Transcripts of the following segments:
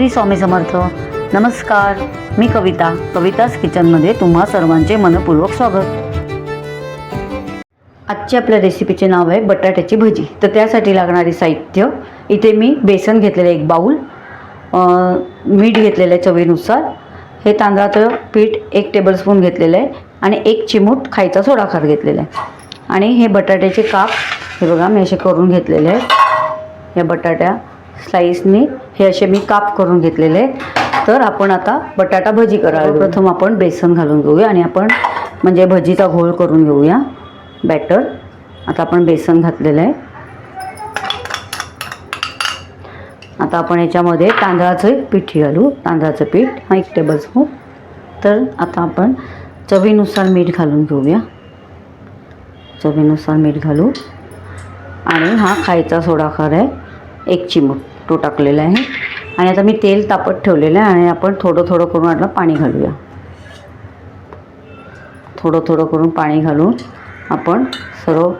श्री स्वामी समर्थ. नमस्कार. मी कविता. कविताज किचनमध्ये तुम्हा सर्वांचे मनपूर्वक स्वागत. आजची आपल्या रेसिपीचे नाव आहे बटाट्याची भजी. तर त्यासाठी लागणारे साहित्य. इथे मी बेसन घेतलेलं एक बाऊल मीठ घेतलेलं आहे चवीनुसार. हे तांदळाचं पीठ एक टेबलस्पून घेतलेलं आहे आणि एक चिमूट खायचा सोडाखार घेतलेला आहे. आणि हे बटाट्याचे काप हे बघा मी असे करून घेतलेले आहेत. या बटाट्या स्लाईसनी हे असे मी काप करून घेतलेले. आहेत तर आपण आता बटाटा भजी करायला प्रथम आपण बेसन घालून घेऊया आणि आपण म्हणजे भजीचा घोळ करून घेऊया. बॅटर आता आपण बेसन घातलेलं आहे. आता आपण याच्यामध्ये तांदळाचं पीठ घालू. तांदळाचं पीठ. हा एक टेबलस्पून तर आता आपण चवीनुसार मीठ घालून घेऊया. चवीनुसार मीठ घालू. आणि हा खायचा सोडा खार आहे. एक चिमूट. तो टाकलेला आहे. आणि आता मी तेल तापत ठेवलेलं आहे आणि आपण थोडं थोडं करून आता पाणी घालूया. थोडं थोडं करून पाणी घालून आपण सर्व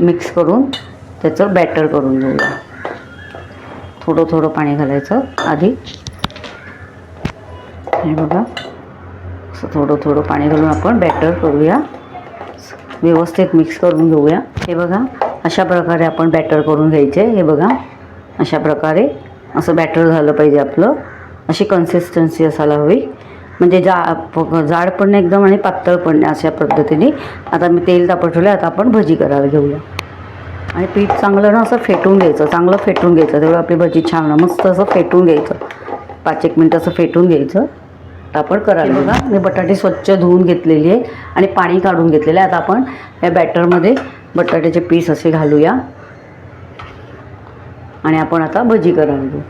मिक्स करून त्याचं बॅटर करून घेऊया. थोडं थोडं पाणी घालायचं आधी. हे बघा. असं थोडं थोडं पाणी घालून आपण बॅटर करूया. व्यवस्थित मिक्स करून घेऊया. हे बघा. अशा प्रकारे आपण बॅटर करून घ्यायचे. हे बघा. अशा प्रकारे असं बॅटर झालं पाहिजे आपलं. अशी कन्सिस्टन्सी असायला हवी. म्हणजे जा जाड पण नाही एकदम आणि पातळ पण अशा पद्धतीने. आता मी तेल तापत ठेवलं आता आपण भजी करायला घेऊया. आणि पीठ चांगलं ना असं फेटून घ्यायचं चांगलं फेटून घ्यायचं. तेव्हा आपली भजी छान ना मस्त असं फेटून घ्यायचं. पाच एक मिनटं असं फेटून घ्यायचं. तर आपण करायला बघा. मी बटाटे स्वच्छ धुवून घेतलेली आहे आणि पाणी काढून घेतलेलं आहे. आता आपण या बॅटरमध्ये बटाट्याचे पीस असे घालूया. आणि आपण आता भजी करायला घेऊ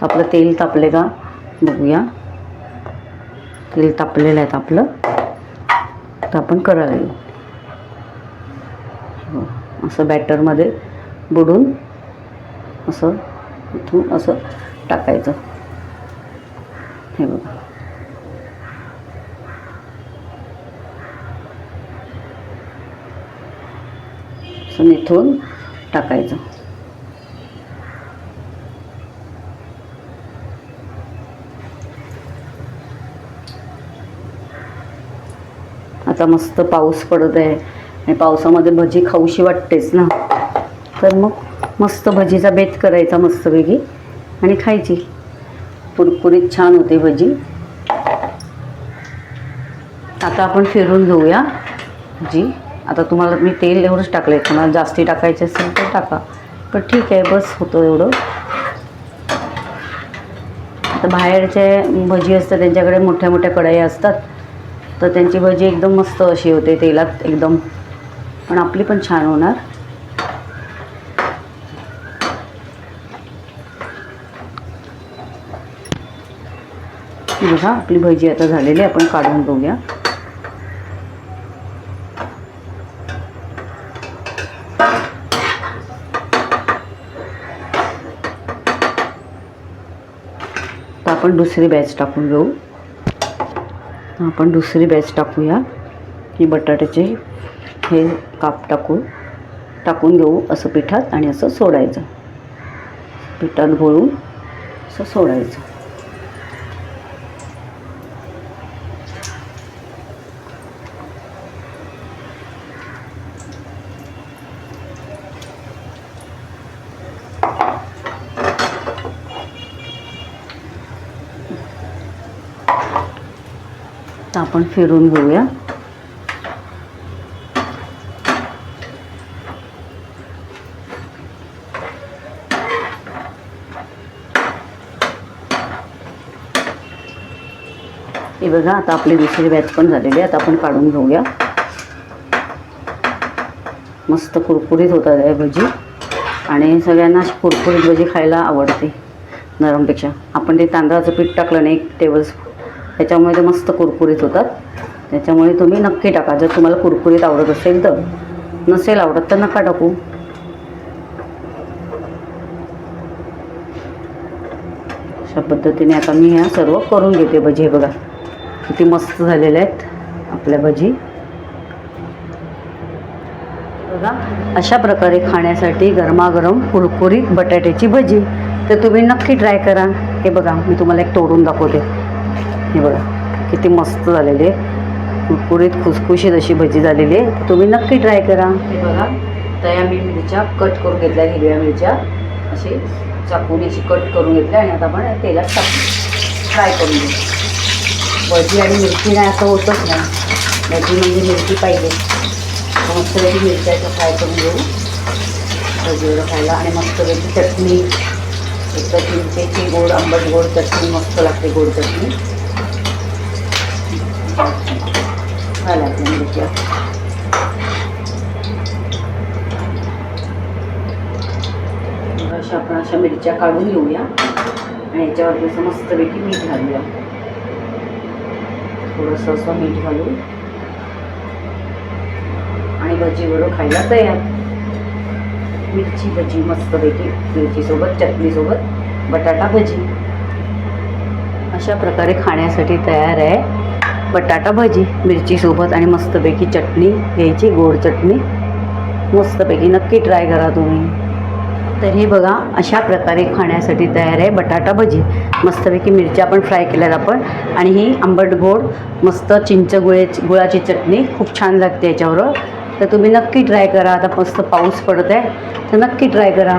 तर आपलं तेल तापले का? बघूया. तेल तापलेलं आहे आपलं. तर आपण करायला घेऊ हो, असं बॅटरमध्ये बुडून असं इथून असं टाकायचं. हे बघा. असं इथून टाकायचं. आता मस्त पाऊस पडत आहे. आणि पावसामध्ये भजी खाऊशी वाटतेच ना. तर मग मस्त भजीचा बेत करायचा मस्तपैकी. आणि खायची. कुरकुरीत छान होते भजी. आता आपण फिरून घेऊया. जी आता तुम्हाला मी तेल एवढंच टाकलं आहे तुम्हाला जास्ती टाकायचे असेल तर टाका. पण ठीक आहे बस होतं एवढं. आता बाहेरचे भजी असतात त्यांच्याकडे मोठ्या मोठ्या कढाई असतात. तर त्यांची भजी एकदम मस्त अशी होते तेलात एकदम. पण आपली पण छान होणार. बघा आपली भजी आता झालेली आपण काढून बघूया. तर आपण दुसरी बॅच टाकून घेऊ. आपण दुसरी बॅच टाकूया. की बटाट्याचे हे काप टाकून टाकून घेऊ असं पिठात आणि असं सोडायचं. पिठात घोळून असं सोडायचं. तर आपण फिरून घेऊया. हे बघा आता आपली दुसरी बॅच पण झालेली आहे. आता आपण काढून घेऊया. मस्त कुरकुरीत होतात या भजी. आणि सगळ्यांना कुरकुरीत भजी खायला आवडते. नरमपेक्षा. आपण ते तांदळाचं पीठ टाकलं नाही एक टेबल त्याच्यामुळे ते मस्त कुरकुरीत होतात. त्याच्यामुळे तुम्ही नक्की टाका. जर तुम्हाला कुरकुरीत आवडत असेल तर. नसेल आवडत तर नका टाकू. अशा पद्धतीने आता मी ह्या सर्व करून घेते भजी. हे बघा किती मस्त झालेल्या आहेत आपल्या भजी. बघा अशा प्रकारे खाण्यासाठी गरमागरम कुरकुरीत बटाट्याची भजी. तर तुम्ही नक्की ट्राय करा. हे बघा मी तुम्हाला एक तोडून दाखवते. हे बघा. किती मस्त झालेले कुरकुरीत खुसखुशीत अशी भजी झालेली आहे. तुम्ही नक्की ट्राय करा. हे बघा तया मी मिरच्या कट करून घेतल्या हिरव्या मिरच्या. असे चाकून अशी कट करून घेतल्या आणि आता आपण तेलात टाकू. फ्राय करून घेऊ. भजी आणि मिरची नाही असं होतच नाही. भजी म्हणजे मिरची पाहिजे. मस्त मस्तपैकी मिरच्याचं फ्राय करून घेऊ. भजीवर खायला आणि मस्तपैकी चटणी. एक तर चिंचेची गोड आंबट गोड चटणी मस्त लागते गोड चटणी. झाल्या आपल्या मिरच्या अशा आपण अशा मिरच्या काढून घेऊया. आणि याच्यावरती असं मस्तपैकी मीठ घालूया. थोडंसं असं मीठ घालू आणि भजी बरोबर खायला तयार. मिरची भजी मस्तपैकी मिरचीसोबत चटणीसोबत बटाटा भजी. अशा प्रकारे खाण्यासाठी तयार आहे. बटाटा भजी मिरचीसोबत आणि मस्तपैकी चटणी घ्यायची गोड चटणी. मस्तपैकी नक्की ट्राय करा तुम्ही. तर हे बघा अशा प्रकारे खाण्यासाठी तयार आहे बटाटा भजी. मस्तपैकी मिरच्या पण फ्राय केल्यात आपण. आणि ही आंबट गोड मस्त चिंच गुळे गुळाची चटणी. खूप छान लागते याच्याबरोबर. तर तुम्ही नक्की ट्राय करा. आता मस्त पाऊस पडत आहे तर नक्की ट्राय करा.